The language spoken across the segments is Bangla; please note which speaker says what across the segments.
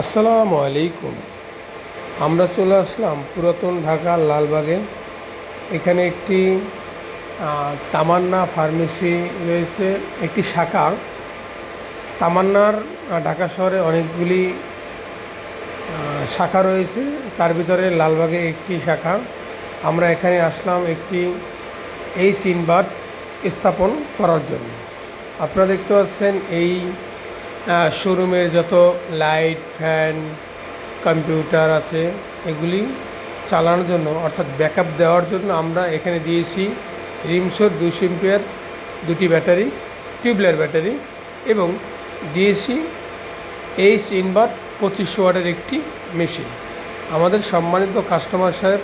Speaker 1: আসসালামু আলাইকুম। আমরা চলে আসলাম পুরাতন ঢাকার লালবাগে। এখানে একটি তামান্না ফার্মেসি রয়েছে, একটি শাখা। তামান্নার ঢাকা শহরে অনেকগুলি শাখা রয়েছে। তার ভিতরে লালবাগে একটি শাখা। আমরা এখানে আসলাম একটি, এই সিনবাদ স্থাপন করার জন্য। আপনারা দেখতে পাচ্ছেন এই শোরুমের যত লাইট ফ্যান কম্পিউটার আছে, এগুলি চালানোর জন্য, অর্থাৎ ব্যাকআপ দেওয়ার জন্য আমরা এখানে দিয়েছি রিমসোর দুশো এম্পিয়ার দুটি ব্যাটারি টিউবলার ব্যাটারি এবং দিয়েছি এইচ ইনভার্ট পঁচিশশো ওয়াটের একটি মেশিন আমাদের সম্মানিত কাস্টমার সাহেব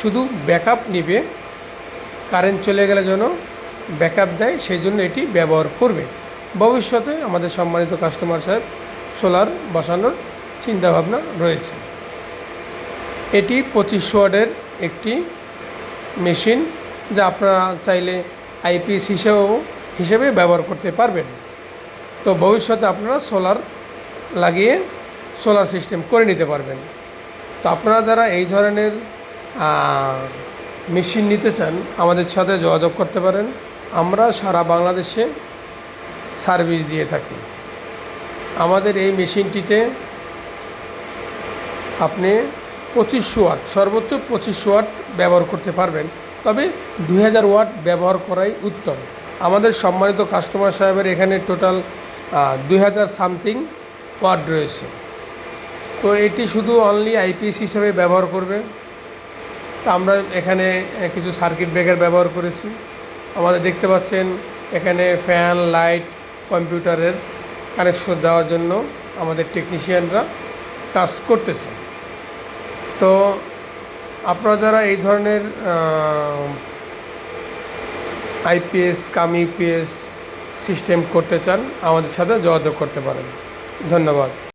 Speaker 1: শুধু ব্যাকআপ নিবে কারেন্ট চলে গেলে যেন ব্যাকআপ দেয়, সেই জন্য এটি ব্যবহার করবে। ভবিষ্যতে আমাদের সম্মানিত কাস্টমার সাহেব, সোলার বসানোর চিন্তাভাবনা রয়েছে। এটি পঁচিশ ওয়ার্ডের একটি মেশিন যা আপনারা চাইলে আইপিএস হিসেবেও, হিসেবে ব্যবহার করতে পারবেন। তো ভবিষ্যতে আপনারা সোলার লাগিয়ে সোলার সিস্টেম করে নিতে পারবেন। তো আপনারা যারা এই ধরনের মেশিন নিতে চান, আমাদের সাথে যোগাযোগ করতে পারেন। আমরা সারা বাংলাদেশে সার্ভিস দিয়ে থাকি। আমাদের এই মেশিনটিতে আপনি পঁচিশশো ওয়াট, সর্বোচ্চ পঁচিশশো ওয়াট ব্যবহার করতে পারবেন। তবে দুই হাজার ওয়াট ব্যবহার করাই উত্তম। আমাদের সম্মানিত কাস্টমার সাহেবের এখানে টোটাল দুই হাজার সামথিং ওয়াট রয়েছে। তো এটি শুধু অনলি আইপিএস হিসেবে ব্যবহার করবে। তো আমরা এখানে কিছু সার্কিট ব্রেকার ব্যবহার করেছি। আমাদের দেখতে পাচ্ছেন, এখানে ফ্যান লাইট কম্পিউটারের কানেকশন দেওয়ার জন্য আমাদের টেকনিশিয়ানরা কাজ করতেছে। তো আপনারা যারা এই ধরনের আইপিএস কাম ইউপিএস সিস্টেম করতে চান, আমাদের সাথে যোগাযোগ করতে পারেন। ধন্যবাদ।